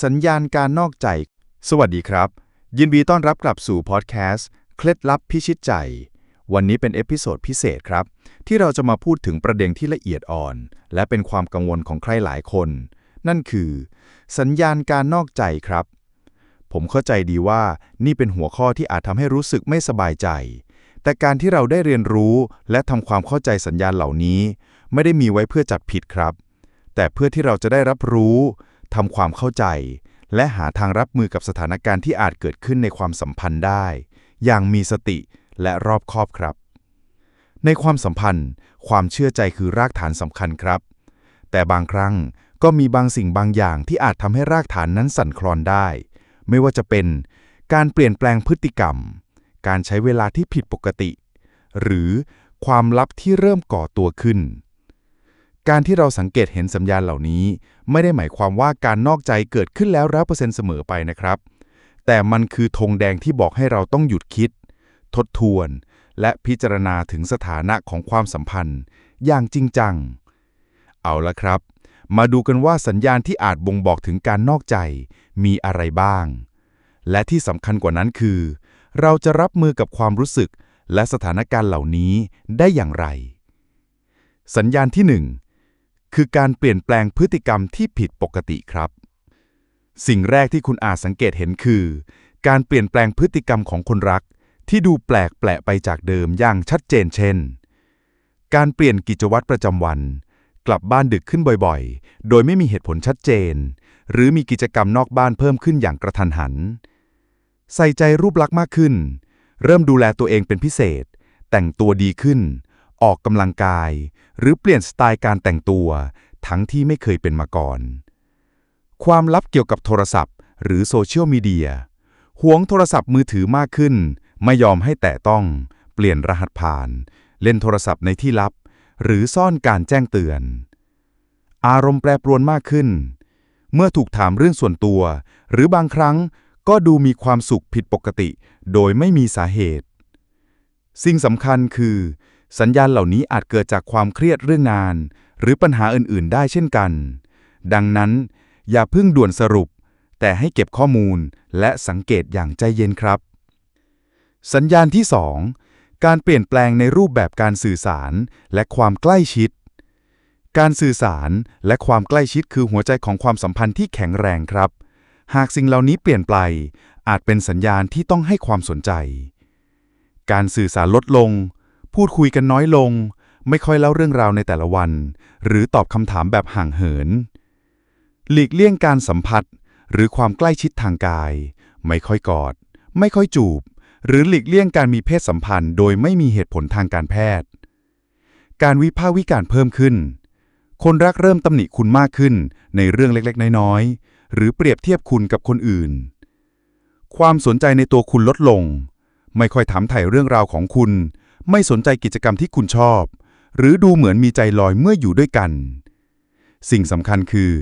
สัญญาณการนอกใจ สวัสดีครับ ยินดีต้อนรับกลับสู่พอดแคสต์ เคล็ดลับพิชิตใจ วันนี้เป็นเอพิโซดพิเศษครับ ที่เราจะมาพูดถึงประเด็นที่ละเอียดอ่อน และเป็นความกังวลของใครหลายคน นั่นคือ สัญญาณการนอกใจครับ ผมเข้าใจดีว่านี่เป็นหัวข้อที่อาจทำให้รู้สึกไม่สบายใจ แต่การที่เราได้เรียนรู้และทำความเข้าใจสัญญาณเหล่านี้ ไม่ได้มีไว้เพื่อจับผิดครับ แต่เพื่อที่เราจะได้รับรู้ ทำความเข้าใจ และหาทางรับมือกับสถานการณ์ที่อาจเกิดขึ้นในความสัมพันธ์ได้ อย่างมีสติและรอบคอบครับ ในความสัมพันธ์ ความเชื่อใจคือรากฐานสำคัญครับ แต่บางครั้งก็มีบางสิ่งบางอย่างที่อาจทำให้รากฐานนั้นสั่นคลอนได้ ไม่ว่าจะเป็นการเปลี่ยนแปลงพฤติกรรม การใช้เวลาที่ผิดปกติ หรือความลับที่เริ่มก่อตัวขึ้น การที่เราสังเกตเห็นสัญญาณเหล่านี้ ไม่ได้หมายความว่าการนอกใจเกิดขึ้นแล้วร้อเปอร์เซ็นต์เสมอไปนะครับ แต่มันคือธงแดงที่บอกให้เราต้องหยุดคิด ทบทวน และพิจารณาถึงสถานะของความสัมพันธ์ อย่างจริงจัง เอาละครับ มาดูกันว่าสัญญาณที่อาจบ่งบอกถึงการนอกใจมีอะไรบ้าง และที่สำคัญกว่านั้นคือ เราจะรับมือกับความรู้สึกและสถานการณ์เหล่านี้ได้อย่างไร สัญญาณที่ 1 คือการเปลี่ยนแปลงพฤติกรรมที่ผิดปกติครับ สิ่งแรกที่คุณอาจสังเกตเห็นคือ การเปลี่ยนแปลงพฤติกรรมของคนรัก ที่ดูแปลกแปลกไปจากเดิมอย่างชัดเจนเช่น การเปลี่ยนกิจวัตรประจำวัน กลับบ้านดึกขึ้นบ่อยๆ โดยไม่มีเหตุผลชัดเจน หรือมีกิจกรรมนอกบ้านเพิ่มขึ้นอย่างกระทันหัน ใส่ใจรูปลักษณ์มากขึ้น เริ่มดูแลตัวเองเป็นพิเศษ แต่งตัวดีขึ้น ออกกำลังกาย หรือเปลี่ยนสไตล์การแต่งตัว ทั้งที่ไม่เคยเป็นมาก่อน ความลับเกี่ยวกับโทรศัพท์ หรือโซเชียลมีเดียหวงโทรศัพท์มือถือมากขึ้น ไม่ยอมให้แตะต้อง เปลี่ยนรหัสผ่าน เล่นโทรศัพท์ในที่ลับ หรือซ่อนการแจ้งเตือน อารมณ์แปรปรวนมากขึ้น เมื่อถูกถามเรื่องส่วนตัว หรือบางครั้งก็ดูมีความสุขผิดปกติ โดยไม่มีสาเหตุ สิ่งสำคัญคือ สัญญาณเหล่านี้อาจเกิดจากความเครียดเรื่องงาน หรือปัญหาอื่นๆ ได้เช่นกัน ดังนั้น อย่าเพิ่งด่วนสรุป แต่ให้เก็บข้อมูลและสังเกตอย่างใจเย็นครับ สัญญาณที่ 2 การเปลี่ยนแปลงในรูปแบบการสื่อสารและความใกล้ชิด การสื่อสารและความใกล้ชิดคือหัวใจของความสัมพันธ์ที่แข็งแรงครับ หากสิ่งเหล่านี้เปลี่ยนไป อาจเป็นสัญญาณที่ต้องให้ความสนใจ การสื่อสารลดลง พูดคุยกันน้อยลง ไม่ค่อยเล่าเรื่องราวในแต่ละวัน หรือตอบคำถามแบบห่างเหิน หลีกเลี่ยงการสัมผัส หรือความใกล้ชิดทางกาย ไม่ค่อยกอด ไม่ค่อยจูบ หรือหลีกเลี่ยงการมีเพศสัมพันธ์ โดยไม่มีเหตุผลทางการแพทย์ การวิพากษ์วิจารณ์เพิ่มขึ้น คนรักเริ่มตำหนิคุณมากขึ้นในเรื่องเล็กๆ น้อยๆ หรือเปรียบเทียบคุณกับคนอื่น ความสนใจในตัวคุณลดลง ไม่ค่อยถามถ่ายเรื่องราวของคุณ ไม่สนใจกิจกรรมที่คุณชอบ หรือดูเหมือนมีใจลอยเมื่ออยู่ด้วยกัน สิ่งสำคัญคือ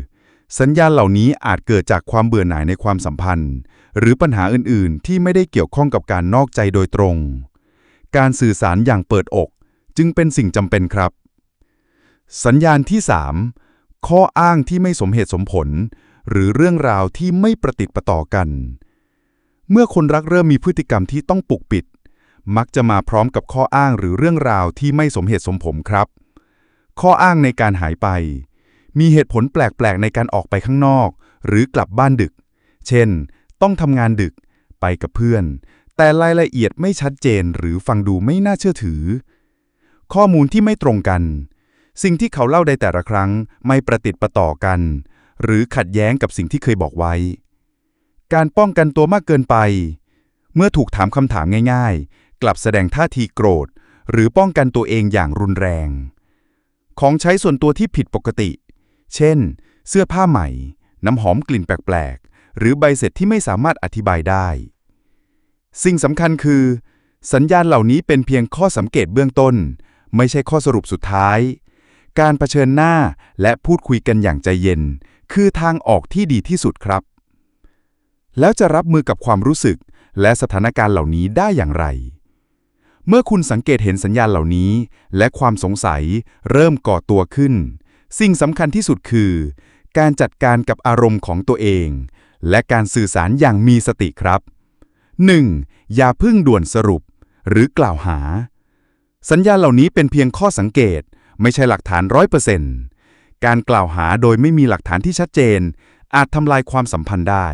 สัญญาณเหล่านี้อาจเกิดจากความเบื่อหน่ายในความสัมพันธ์ หรือปัญหาอื่น ๆ ที่ไม่ได้เกี่ยวข้องกับการนอกใจโดยตรง การสื่อสารอย่างเปิดอก จึงเป็นสิ่งจำเป็นครับ สัญญาณที่ 3 ข้ออ้างที่ไม่สมเหตุสมผล หรือเรื่องราวที่ไม่ประติดประต่อกัน เมื่อคนรักเริ่มมีพฤติกรรมที่ต้องปกปิด มักจะมาพร้อมกับข้ออ้างหรือเรื่องราวที่ไม่สมเหตุสมผลครับ ข้ออ้างในการหายไป มีเหตุผลแปลกๆ ในการออกไปข้างนอก หรือกลับบ้านดึก เช่น ต้องทำงานดึก ไปกับเพื่อน แต่รายละเอียดไม่ชัดเจนหรือฟังดูไม่น่าเชื่อถือ ข้อมูลที่ไม่ตรงกัน สิ่งที่เขาเล่าได้แต่ละครั้งไม่ประติดประต่อกัน หรือขัดแย้งกับสิ่งที่เคยบอกไว้ การป้องกันตัวมากเกินไปเมื่อถูกถามคำถามง่ายๆ กลับแสดงท่าทีโกรธ หรือป้องกันตัวเองอย่างรุนแรง ของใช้ส่วนตัวที่ผิดปกติ เช่น เสื้อผ้าใหม่ น้ำหอมกลิ่นแปลกๆ หรือใบเสร็จที่ไม่สามารถอธิบายได้ สิ่งสำคัญคือ สัญญาณเหล่านี้เป็นเพียงข้อสังเกตเบื้องต้น ไม่ใช่ข้อสรุปสุดท้าย การเผชิญหน้าและพูดคุยกันอย่างใจเย็น คือทางออกที่ดีที่สุดครับ แล้วจะรับมือกับความรู้สึกและสถานการณ์เหล่านี้ได้อย่างไร เมื่อคุณสังเกตเห็นสัญญาณเหล่านี้ และความสงสัยเริ่มก่อตัวขึ้น สิ่งสำคัญที่สุดคือ การจัดการกับอารมณ์ของตัวเอง และการสื่อสารอย่างมีสติครับ 1. อย่าเพึ่งด่วนสรุป หรือกล่าวหา สัญญาณเหล่านี้เป็นเพียงข้อสังเกต ไม่ใช่หลักฐานร้อยเปอร์เซ็นต์การกล่าวหาโดยไม่มีหลักฐานที่ชัดเจน อาจทำลายความสัมพันธ์ได้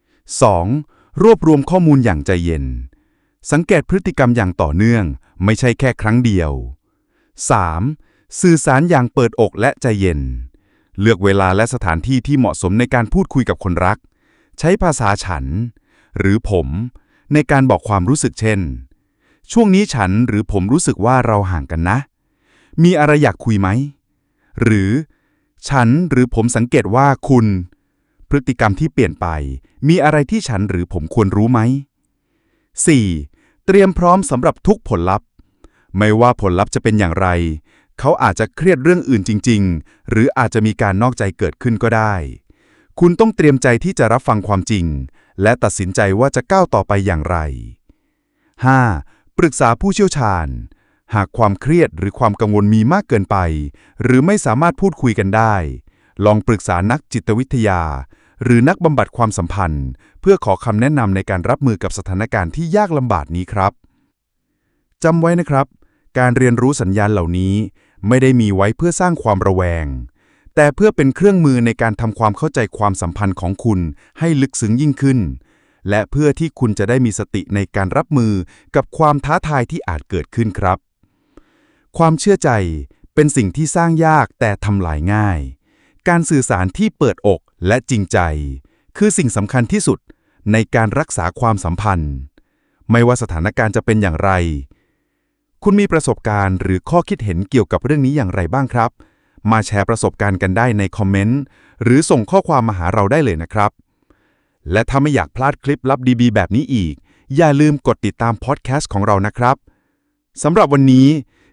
2. รวบรวมข้อมูลอย่างใจเย็น สังเกตพฤติกรรมอย่างต่อเนื่อง ไม่ใช่แค่ครั้งเดียว 3. สื่อสารอย่างเปิดอกและใจเย็น เลือกเวลาและสถานที่ที่เหมาะสมในการพูดคุยกับคนรัก ใช้ภาษาฉัน หรือผม ในการบอกความรู้สึกเช่น ช่วงนี้ฉันหรือผมรู้สึกว่าเราห่างกันนะ มีอะไรอยากคุยไหม หรือ ฉันหรือผมสังเกตว่าคุณ พฤติกรรมที่เปลี่ยนไป มีอะไรที่ฉันหรือผมควรรู้ไหม 4. เตรียมพร้อมสำหรับทุกผลลัพธ์ ไม่ว่าผลลัพธ์จะเป็นอย่างไร เขาอาจจะเครียดเรื่องอื่นจริง ๆ หรืออาจจะมีการนอกใจเกิดขึ้นก็ได้ คุณต้องเตรียมใจที่จะรับฟังความจริง และตัดสินใจว่าจะก้าวต่อไปอย่างไร 5. ปรึกษาผู้เชี่ยวชาญ หากความเครียดหรือความกังวลมีมากเกินไป หรือไม่สามารถพูดคุยกันได้ ลองปรึกษานักจิตวิทยา หรือนักบำบัดความสัมพันธ์ เพื่อขอคำแนะนำในการรับมือกับสถานการณ์ที่ยากลำบากนี้ครับจำไว้นะครับ การเรียนรู้สัญญาณเหล่านี้ไม่ได้มีไว้เพื่อสร้างความระแวง แต่เพื่อเป็นเครื่องมือในการทำความเข้าใจความสัมพันธ์ของคุณให้ลึกซึ้งยิ่งขึ้น และเพื่อที่คุณจะได้มีสติในการรับมือกับความท้าทายที่อาจเกิดขึ้นครับ ความเชื่อใจเป็นสิ่งที่สร้างยากแต่ทำลายง่าย การสื่อสารที่เปิดอกและจริงใจ คือสิ่งสำคัญที่สุดในการรักษาความสัมพันธ์ ไม่ว่าสถานการณ์จะเป็นอย่างไร คุณมีประสบการณ์หรือข้อคิดเห็นเกี่ยวกับเรื่องนี้อย่างไรบ้างครับ มาแชร์ประสบการณ์กันได้ในคอมเมนต์หรือส่งข้อความมาหาเราได้เลยนะครับ และถ้าไม่อยากพลาดคลิปลับดีๆแบบนี้อีก อย่าลืมกดติดตามพอดแคสต์ของเรานะครับสำหรับวันนี้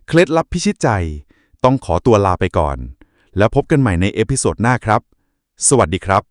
เคล็ดลับพิชิตใจ ต้องขอตัวลาไปก่อน แล้วพบกันใหม่ในเอพิโซดหน้าครับ สวัสดีครับ